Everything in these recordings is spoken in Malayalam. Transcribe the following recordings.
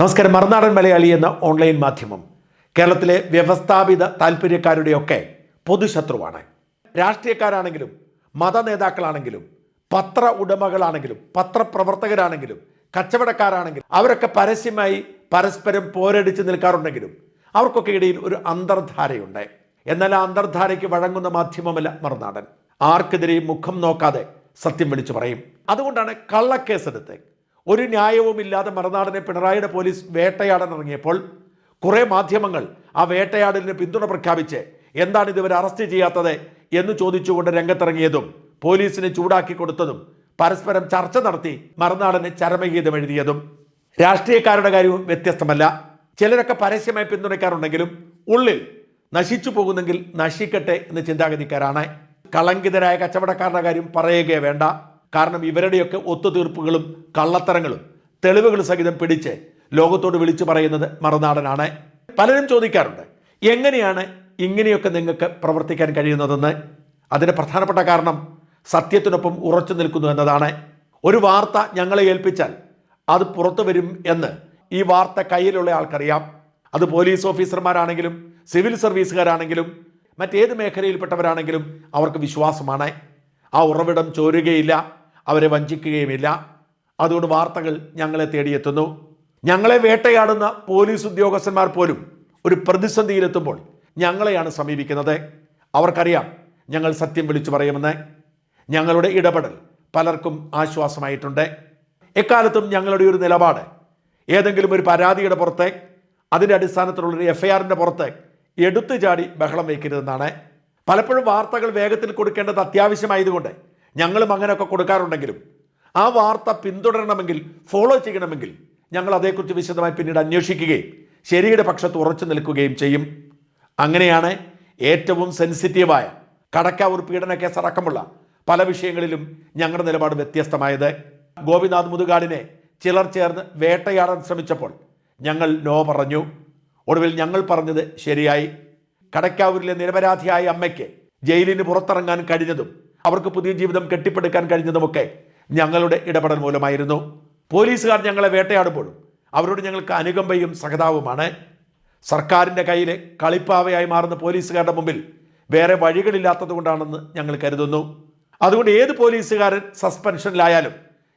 നമസ്കാരം. മറുനാടൻ മലയാളി എന്ന ഓൺലൈൻ മാധ്യമം കേരളത്തിലെ വ്യവസ്ഥാപിത താല്പര്യക്കാരുടെയൊക്കെ പൊതുശത്രുവാണ്. രാഷ്ട്രീയക്കാരാണെങ്കിലും മത നേതാക്കളാണെങ്കിലും പത്ര ഉടമകളാണെങ്കിലും പത്രപ്രവർത്തകരാണെങ്കിലും കച്ചവടക്കാരാണെങ്കിലും അവരൊക്കെ പരസ്യമായി പരസ്പരം പോരടിച്ച് നിൽക്കാറുണ്ടെങ്കിലും അവർക്കൊക്കെ ഇടയിൽ ഒരു അന്തർധാരയുണ്ട്. എന്നാൽ ആ അന്തർധാരയ്ക്ക് വഴങ്ങുന്ന മാധ്യമമല്ല മറുനാടൻ. ആർക്കെതിരെയും മുഖം നോക്കാതെ സത്യം വിളിച്ചു പറയും. അതുകൊണ്ടാണ് കള്ളക്കേസെടുത്ത് ഒരു ന്യായവുമില്ലാതെ മറുനാടനെ പിണറായിയുടെ പോലീസ് വേട്ടയാടാൻ ഇറങ്ങിയപ്പോൾ കുറേ മാധ്യമങ്ങൾ ആ വേട്ടയാടലിന് പിന്തുണ പ്രഖ്യാപിച്ച് എന്താണ് ഇതുവരെ അറസ്റ്റ് ചെയ്യാത്തത് എന്ന് ചോദിച്ചുകൊണ്ട് രംഗത്തിറങ്ങിയതും പോലീസിനെ ചൂടാക്കി കൊടുത്തതും പരസ്പരം ചർച്ച നടത്തി മറുനാടന് ചരമഗീതം എഴുതിയതും രാഷ്ട്രീയക്കാരുടെ കാര്യവും വ്യത്യസ്തമല്ല. ചിലരൊക്കെ പരസ്യമായി പിന്തുണയ്ക്കാറുണ്ടെങ്കിലും ഉള്ളിൽ നശിച്ചു പോകുന്നെങ്കിൽ നശിക്കട്ടെ എന്ന് ചിന്താഗതിക്കാരാണ്. കളങ്കിതരായ കച്ചവടക്കാരുടെ കാര്യം പറയുകയേ വേണ്ട. കാരണം ഇവരുടെയൊക്കെ ഒത്തുതീർപ്പുകളും കള്ളത്തരങ്ങളും തെളിവുകൾ സഹിതം പിടിച്ച് ലോകത്തോട് വിളിച്ചു പറയുന്നത് മറുനാടനാണ്. പലരും ചോദിക്കാറുണ്ട് എങ്ങനെയാണ് ഇങ്ങനെയൊക്കെ നിങ്ങൾക്ക് പ്രവർത്തിക്കാൻ കഴിയുന്നതെന്ന്? അതിന് പ്രധാനപ്പെട്ട കാരണം സത്യത്തിനൊപ്പം ഉറച്ചു നിൽക്കുന്നു എന്നതാണ്. ഒരു വാർത്ത ഞങ്ങളെ ഏൽപ്പിച്ചാൽ അത് പുറത്തു വരും എന്ന് ഈ വാർത്ത കയ്യിലുള്ള ആൾക്കറിയാം. അത് പോലീസ് ഓഫീസർമാരാണെങ്കിലും സിവിൽ സർവീസുകാരാണെങ്കിലും മറ്റേത് മേഖലയിൽപ്പെട്ടവരാണെങ്കിലും അവർക്ക് വിശ്വാസമാണ്. ആ ഉറവിടം ചോരുകയില്ല. അവരെ വഞ്ചിക്കുകയുമില്ല. അതുകൊണ്ട് വാർത്തകൾ ഞങ്ങളെ തേടിയെത്തുന്നു. ഞങ്ങളെ വേട്ടയാടുന്ന പോലീസ് ഉദ്യോഗസ്ഥന്മാർ പോലും ഒരു പ്രതിസന്ധിയിലെത്തുമ്പോൾ ഞങ്ങളെയാണ് സമീപിക്കുന്നത്. അവർക്കറിയാം ഞങ്ങൾ സത്യം വിളിച്ചു പറയുമെന്ന്. ഞങ്ങളുടെ ഇടപെടൽ പലർക്കും ആശ്വാസമായിട്ടുണ്ട്. എക്കാലത്തും ഞങ്ങളുടെ ഒരു നിലപാട് ഏതെങ്കിലും ഒരു പരാതിയുടെ പുറത്ത് അതിന്റെ അടിസ്ഥാനത്തിലുള്ളൊരു എഫ് ഐ ആറിന്റെ പുറത്ത് എടുത്തു ചാടി ബഹളം വയ്ക്കരുതെന്നാണ്. പലപ്പോഴും വാർത്തകൾ വേഗത്തിൽ കൊടുക്കേണ്ടത് അത്യാവശ്യമായതുകൊണ്ട് ഞങ്ങളും അങ്ങനെയൊക്കെ കൊടുക്കാറുണ്ടെങ്കിലും ആ വാർത്ത പിന്തുടരണമെങ്കിൽ ഫോളോ ചെയ്യണമെങ്കിൽ ഞങ്ങൾ അതേക്കുറിച്ച് വിശദമായി പിന്നീട് അന്വേഷിക്കുകയും ശരിയുടെ പക്ഷത്ത് ഉറച്ചു നിൽക്കുകയും ചെയ്യും. അങ്ങനെയാണ് ഏറ്റവും സെൻസിറ്റീവായ കടക്കാവൂർ പീഡന കേസ് അടക്കമുള്ള പല വിഷയങ്ങളിലും ഞങ്ങളുടെ നിലപാട് വ്യത്യസ്തമായത്. ഗോപിനാഥ് മുതുകാടിനെ ചിലർ ചേർന്ന് വേട്ടയാടാൻ ശ്രമിച്ചപ്പോൾ ഞങ്ങൾ നോ പറഞ്ഞു. ഒടുവിൽ ഞങ്ങൾ പറഞ്ഞത് ശരിയായി. കടക്കാവൂരിലെ നിരപരാധിയായ അമ്മയ്ക്ക് ജയിലിന് പുറത്തിറങ്ങാൻ കഴിഞ്ഞതും അവർക്ക് പുതിയ ജീവിതം കെട്ടിപ്പടുക്കാൻ കഴിഞ്ഞതുമൊക്കെ ഞങ്ങളുടെ ഇടപെടൽ മൂലമായിരുന്നു. പോലീസുകാർ ഞങ്ങളെ വേട്ടയാടുമ്പോഴും അവരോട് ഞങ്ങൾക്ക് അനുകമ്പയും സഹതാവുമാണ് സർക്കാരിന്റെ കയ്യിലെ കളിപ്പാവയായി മാറുന്ന പോലീസുകാരുടെ മുമ്പിൽ വേറെ വഴികളില്ലാത്തത് കൊണ്ടാണെന്ന് ഞങ്ങൾ കരുതുന്നു. അതുകൊണ്ട് ഏത് പോലീസുകാരൻ സസ്പെൻഷനിലായാലും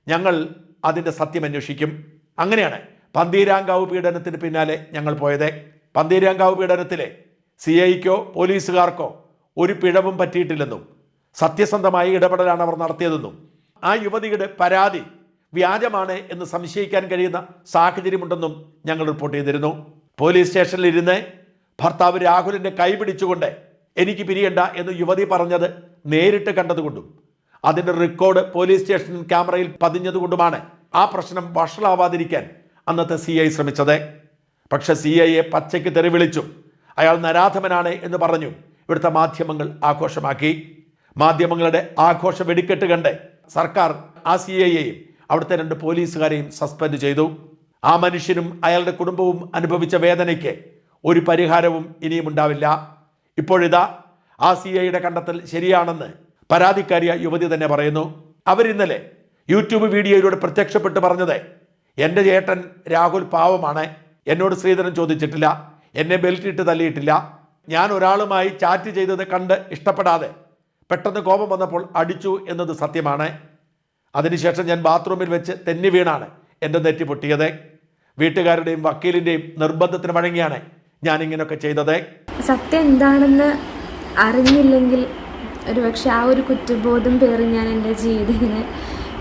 ഞങ്ങൾ അതിന്റെ സത്യം അന്വേഷിക്കും. അങ്ങനെയാണ് പന്തീരാങ്കാവ് പീഡനത്തിന് പിന്നാലെ ഞങ്ങൾ പോയത്. പന്തീരാങ്കാവ് പീഡനത്തിലെ സി ഐക്കോ പോലീസുകാർക്കോ ഒരു പിഴവും പറ്റിയിട്ടില്ലെന്നും സത്യസന്ധമായ ഇടപെടലാണ് അവർ നടത്തിയതെന്നും ആ യുവതിയുടെ പരാതി വ്യാജമാണ് എന്ന് സംശയിക്കാൻ കഴിയുന്ന സാഹചര്യമുണ്ടെന്നും ഞങ്ങൾ റിപ്പോർട്ട് ചെയ്തിരുന്നു. പോലീസ് സ്റ്റേഷനിൽ ഇരുന്ന് ഭർത്താവ് രാഹുലിന്റെ കൈ പിടിച്ചുകൊണ്ട് എനിക്ക് പിരിയണ്ട എന്ന് യുവതി പറഞ്ഞത് നേരിട്ട് കണ്ടതുകൊണ്ടും അതിന്റെ റെക്കോർഡ് പോലീസ് സ്റ്റേഷൻ ക്യാമറയിൽ പതിഞ്ഞതുകൊണ്ടുമാണ് ആ പ്രശ്നം വഷളാവാതിരിക്കാൻ അന്നത്തെ സി ഐ ശ്രമിച്ചത്. പക്ഷേ സി ഐയെ പച്ചയ്ക്ക് തെറിവിളിച്ചും അയാൾ നരാധമനാണ് എന്ന് പറഞ്ഞു ഇവിടുത്തെ മാധ്യമങ്ങൾ ആഘോഷമാക്കി. മാധ്യമങ്ങളുടെ ആഘോഷ വെടിക്കെട്ട് കണ്ട് സർക്കാർ ആ സി ഐയെയും അവിടുത്തെ രണ്ട് പോലീസുകാരെയും സസ്പെൻഡ് ചെയ്തു. ആ മനുഷ്യനും അയാളുടെ കുടുംബവും അനുഭവിച്ച വേദനയ്ക്ക് ഒരു പരിഹാരവും ഇനിയും ഉണ്ടാവില്ല. ഇപ്പോഴിതാ ആ സി ഐയുടെ കണ്ടെത്തൽ ശരിയാണെന്ന് പരാതിക്കാരിയ യുവതി തന്നെ പറയുന്നു. അവരിന്നലെ യൂട്യൂബ് വീഡിയോയിലൂടെ പ്രത്യക്ഷപ്പെട്ട് പറഞ്ഞത് എന്റെ ചേട്ടൻ രാഹുൽ പാവമാണ്. എന്നോട് ശ്രീധരൻ ചോദിച്ചിട്ടില്ല. എന്നെ ബെൽറ്റിട്ട് തല്ലിയിട്ടില്ല ഞാൻ ഒരാളുമായി ചാറ്റ് ചെയ്തത് കണ്ട് ഇഷ്ടപ്പെടാതെ പെട്ടെന്ന് കോപം വന്നപ്പോൾ അടിച്ചു എന്നത് സത്യമാണ്. അതിനുശേഷം ഞാൻ ബാത്റൂമിൽ വെച്ച് തെന്നി വീണാണ് എന്റെ നെറ്റി പൊട്ടിയത്. വീട്ടുകാരുടെയും വക്കീലിന്റെയും നിർബന്ധത്തിന് വഴങ്ങിയാണ് ഞാൻ ഇങ്ങനെയൊക്കെ ചെയ്തത്. സത്യം എന്താണെന്ന് അറിഞ്ഞില്ലെങ്കിൽ ഒരുപക്ഷെ ആ ഒരു കുറ്റബോധം പേറി ഞാൻ എന്റെ ജീവിതം ഇങ്ങനെ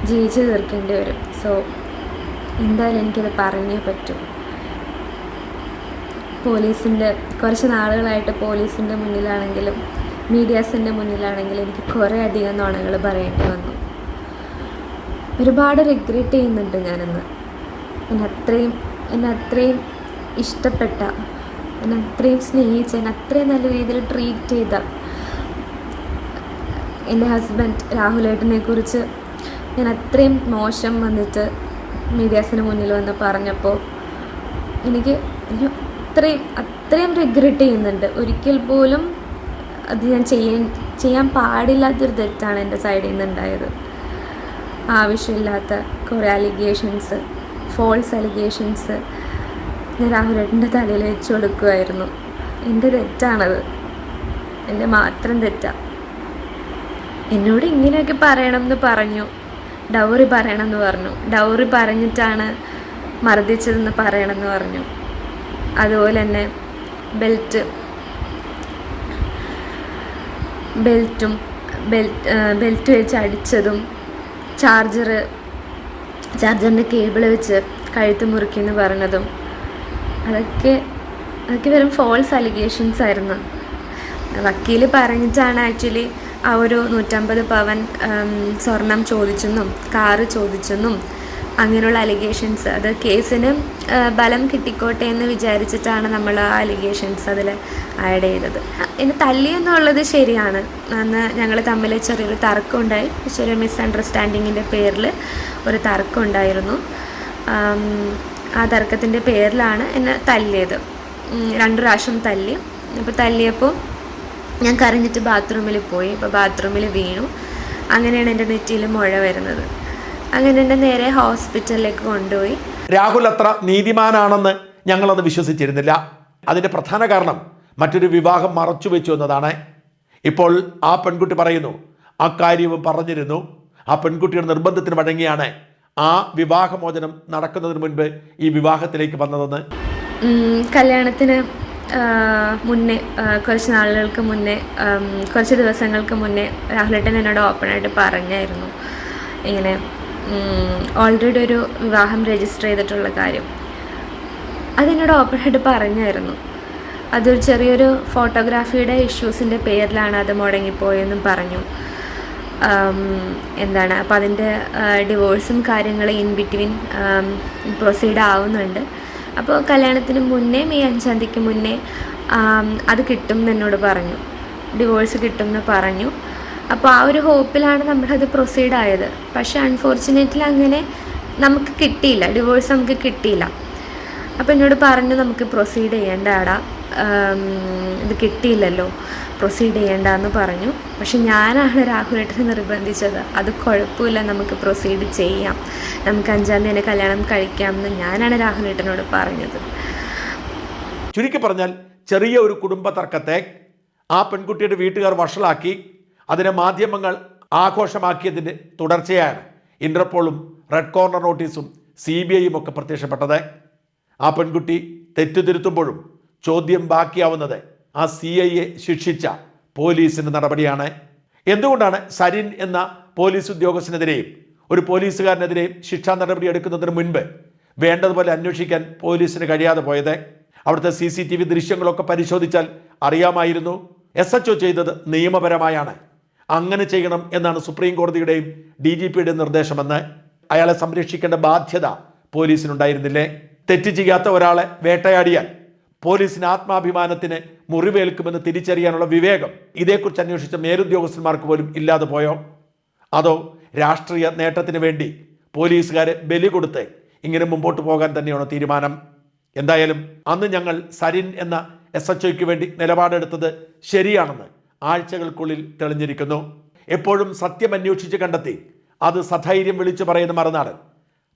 ജീവിച്ചു തീർക്കേണ്ടി വരും. സോ എന്തായാലും എനിക്കത് പറഞ്ഞേ പറ്റൂ. പോലീസിന്റെ കുറച്ച് നാളുകളായിട്ട് പോലീസിന്റെ മുന്നിലാണെങ്കിലും മീഡിയാസിന്റെ മുന്നിലാണെങ്കിൽ എനിക്ക് കുറേ അധികം നുണകൾ പറയേണ്ടി വന്നു. ഒരുപാട് റിഗ്രറ്റ് ചെയ്യുന്നുണ്ട് ഞാനിന്ന്. എന്നെ അത്രയും എന്നെ അത്രയും ഇഷ്ടപ്പെട്ട എന്നെ അത്രയും സ്നേഹിച്ച എന്നെ അത്രയും നല്ല രീതിയിൽ ട്രീറ്റ് ചെയ്ത എന്റെ ഹസ്ബൻഡ് രാഹുലേട്ടനെ കുറിച്ച് ഞാൻ അത്രയും മോശം വന്നിട്ട് മീഡിയാസിന് മുന്നിൽ വന്ന് പറഞ്ഞപ്പോൾ എനിക്ക് അത്രയും അത്രയും റിഗ്രറ്റ് ചെയ്യുന്നുണ്ട്. ഒരിക്കൽ പോലും അത് ഞാൻ ചെയ്യാൻ ചെയ്യാൻ പാടില്ലാത്തൊരു തെറ്റാണ് എന്റെ സൈഡിൽ നിന്ന് ഉണ്ടായത് ആവശ്യമില്ലാത്ത കുറേ അലിഗേഷൻസ് ഫോൾസ് അലിഗേഷൻസ് ഞാൻ രാഹുലേട്ടന്റെ തലയിൽ വെച്ച് കൊടുക്കുമായിരുന്നു എന്റെ തെറ്റാണത്. എന്റെ മാത്രം തെറ്റാ. എന്നോട് ഇങ്ങനെയൊക്കെ പറയണം എന്ന് പറഞ്ഞു. ഡൗറി പറയണം എന്ന് പറഞ്ഞു. ഡൗറി പറഞ്ഞിട്ടാണ് മർദ്ദിച്ചതെന്ന് പറയണമെന്ന് പറഞ്ഞു. അതുപോലെ തന്നെ ബെൽറ്റ് ബെൽറ്റും ബെൽറ്റ് ബെൽറ്റ് വെച്ച് അടിച്ചതും ചാർജർ ചാർജറിന്റെ കേബിൾ വെച്ച് കഴുത്ത് മുറുക്കിയെന്ന് പറഞ്ഞതും അതൊക്കെ അതൊക്കെ വെറും ഫോൾസ് അലിഗേഷൻസ് ആയിരുന്നു. വക്കീൽ പറഞ്ഞിട്ടാണ് ആക്ച്വലി ആ ഒരു നൂറ്റമ്പത് പവൻ സ്വർണം ചോദിച്ചെന്നും കാറ് ചോദിച്ചെന്നും അങ്ങനെയുള്ള അലിഗേഷൻസ് അത് കേസിന് ബലം കിട്ടിക്കോട്ടെ എന്ന് വിചാരിച്ചിട്ടാണ് നമ്മൾ ആ അലിഗേഷൻസ് അതിൽ ആഡ് ചെയ്തത്. എന്നെ തല്ലി എന്നുള്ളത് ശരിയാണ്. അന്ന് ഞങ്ങൾ തമ്മിൽ ചെറിയൊരു തർക്കം ഉണ്ടായി ചെറിയൊരു മിസ്അണ്ടർസ്റ്റാൻഡിങ്ങിന്റെ പേരിൽ ഒരു തർക്കം ഉണ്ടായിരുന്നു ആം, ആ തർക്കത്തിന്റെ പേരിലാണ് എന്നെ തല്ലിയത്. രണ്ട് പ്രാവശ്യം തല്ലി. അപ്പോൾ തല്ലിയപ്പോൾ ഞാൻ കരഞ്ഞിട്ട് ബാത്റൂമിൽ പോയി. അപ്പോൾ ബാത്റൂമിൽ വീണു. അങ്ങനെയാണ് എന്റെ നെറ്റിയിൽ മുഴ വരുന്നത്. അങ്ങനെ എന്നെ നേരെ ഹോസ്പിറ്റലിലേക്ക് കൊണ്ടുപോയി. രാഹുൽ അത്ര നീതിമാനാണെന്ന് ഞങ്ങളത് വിശ്വസിച്ചിരുന്നില്ല. അതിന്റെ പ്രധാന കാരണം മറ്റൊരു വിവാഹം മറച്ചു വെച്ചു എന്നതാണ്. ഇപ്പോൾ ആ പെൺകുട്ടി പറയുന്നു ആ കാര്യവും പറഞ്ഞിരുന്നു. ആ പെൺകുട്ടിയുടെ നിർബന്ധത്തിന് വഴങ്ങിയാണ് ആ വിവാഹമോചനം നടക്കുന്നതിന് മുൻപ് ഈ വിവാഹത്തിലേക്ക് വന്നതെന്ന്. കല്യാണത്തിന് മുന്നേ കുറച്ച് നാളുകൾക്ക് മുന്നേ കുറച്ച് ദിവസങ്ങൾക്ക് മുന്നേ രാഹുലേട്ടൻ എന്നോട് ഓപ്പണായിട്ട് പറഞ്ഞായിരുന്നു. ഇങ്ങനെ ഓൾറെഡി ഒരു വിവാഹം രജിസ്റ്റർ ചെയ്തിട്ടുള്ള കാര്യം. അതെന്നോട് ഓപ്പണായിട്ട് പറഞ്ഞായിരുന്നു. അതൊരു ചെറിയൊരു ഫോട്ടോഗ്രാഫിയുടെ ഇഷ്യൂസിന്റെ പേരിലാണ് അത് മുടങ്ങിപ്പോയെന്നും പറഞ്ഞു. എന്താണ് അപ്പോൾ അതിന്റെ ഡിവോഴ്സും കാര്യങ്ങളും ഇൻ ബിറ്റ്വീൻ പ്രൊസീഡ് ആവുന്നുണ്ട്. അപ്പോൾ കല്യാണത്തിന് മുന്നേ മെയ് അഞ്ചാം തീയതിക്ക് മുന്നേ അത് കിട്ടും എന്നോട് പറഞ്ഞു. ഡിവോഴ്സ് കിട്ടും എന്ന് പറഞ്ഞു. അപ്പോൾ ആ ഒരു ഹോപ്പിലാണ് നമ്മളത് പ്രൊസീഡ് ആയത്. പക്ഷെ അൺഫോർച്ചുനേറ്റ്ലി അങ്ങനെ നമുക്ക് കിട്ടിയില്ല. ഡിവോഴ്സ് നമുക്ക് കിട്ടിയില്ല. അപ്പോൾ എന്നോട് പറഞ്ഞു നമുക്ക് പ്രൊസീഡ് ചെയ്യേണ്ട ആടാ ഇത് കിട്ടിയില്ലല്ലോ. പ്രൊസീഡ് ചെയ്യേണ്ട എന്ന് പറഞ്ഞു. പക്ഷെ ഞാനാണ് രാഹുലേട്ടനെ നിർബന്ധിച്ചത്. അത് കുഴപ്പമില്ല. നമുക്ക് പ്രൊസീഡ് ചെയ്യാം. നമുക്ക് അഞ്ചാം തീയതി കല്യാണം കഴിക്കാം എന്ന് ഞാനാണ് രാഹുലേട്ടനോട് പറഞ്ഞത്. ചുരുക്കി പറഞ്ഞാൽ ചെറിയ ഒരു കുടുംബ തർക്കത്തെ ആ പെൺകുട്ടിയുടെ വീട്ടുകാർ വഷളാക്കി അതിനെ മാധ്യമങ്ങൾ ആഘോഷമാക്കിയതിന്റെ തുടർച്ചയാണ് ഇന്റർപോളും റെഡ് കോർണർ നോട്ടീസും സി ബി ഐയും ഒക്കെ പ്രത്യക്ഷപ്പെട്ടത്. ആ പെൺകുട്ടി തെറ്റുതിരുത്തുമ്പോഴും ചോദ്യം ബാക്കിയാവുന്നത് ആ സി ഐയെ ശിക്ഷിച്ച പോലീസിന്റെ നടപടിയാണ്. എന്തുകൊണ്ടാണ് സരിൻ എന്ന പോലീസ് ഉദ്യോഗസ്ഥനെതിരെയും ഒരു പോലീസുകാരനെതിരെയും ശിക്ഷാ നടപടി എടുക്കുന്നതിന് മുൻപ് വേണ്ടതുപോലെ അന്വേഷിക്കാൻ പോലീസിന് കഴിയാതെ പോയത്? അവിടുത്തെ സി സി ടി വി ദൃശ്യങ്ങളൊക്കെ പരിശോധിച്ചാൽ അറിയാമായിരുന്നു. എസ് എച്ച് ഒ ചെയ്തത് നിയമപരമായാണ്. അങ്ങനെ ചെയ്യണം എന്നാണ് സുപ്രീം കോടതിയുടെയും ഡി ജി പിയുടെയും നിർദ്ദേശമെന്ന് അയാളെ സംരക്ഷിക്കേണ്ട ബാധ്യത പോലീസിനുണ്ടായിരുന്നില്ലേ? തെറ്റ് ചെയ്യാത്ത ഒരാളെ വേട്ടയാടിയാൽ പോലീസിന് ആത്മാഭിമാനത്തിന് മുറിവേൽക്കുമെന്ന് തിരിച്ചറിയാനുള്ള വിവേകം ഇതേക്കുറിച്ച് അന്വേഷിച്ച മേലുദ്യോഗസ്ഥന്മാർക്ക് പോലും ഇല്ലാതെ പോയോ? അതോ രാഷ്ട്രീയ നേട്ടത്തിന് വേണ്ടി പോലീസുകാരെ ബലി കൊടുത്ത് ഇങ്ങനെ മുമ്പോട്ട് പോകാൻ തന്നെയാണോ തീരുമാനം? എന്തായാലും അന്ന് ഞങ്ങൾ സരിൻ എന്ന എസ് വേണ്ടി നിലപാടെടുത്തത് ശരിയാണെന്ന് ആഴ്ചകൾക്കുള്ളിൽ തെളിഞ്ഞിരിക്കുന്നു. എപ്പോഴും സത്യം അന്വേഷിച്ച് കണ്ടെത്തി. അത് സധൈര്യം വിളിച്ചു പറയുന്ന മറുനാടൻ.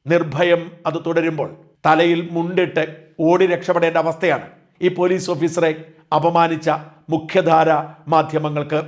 നിർഭയം അത് തുടരുമ്പോൾ തലയിൽ മുണ്ടിട്ട് ഓടി രക്ഷപ്പെടേണ്ട അവസ്ഥയാണ് ഈ പോലീസ് ഓഫീസറെ അപമാനിച്ച മുഖ്യധാര മാധ്യമങ്ങൾക്ക്.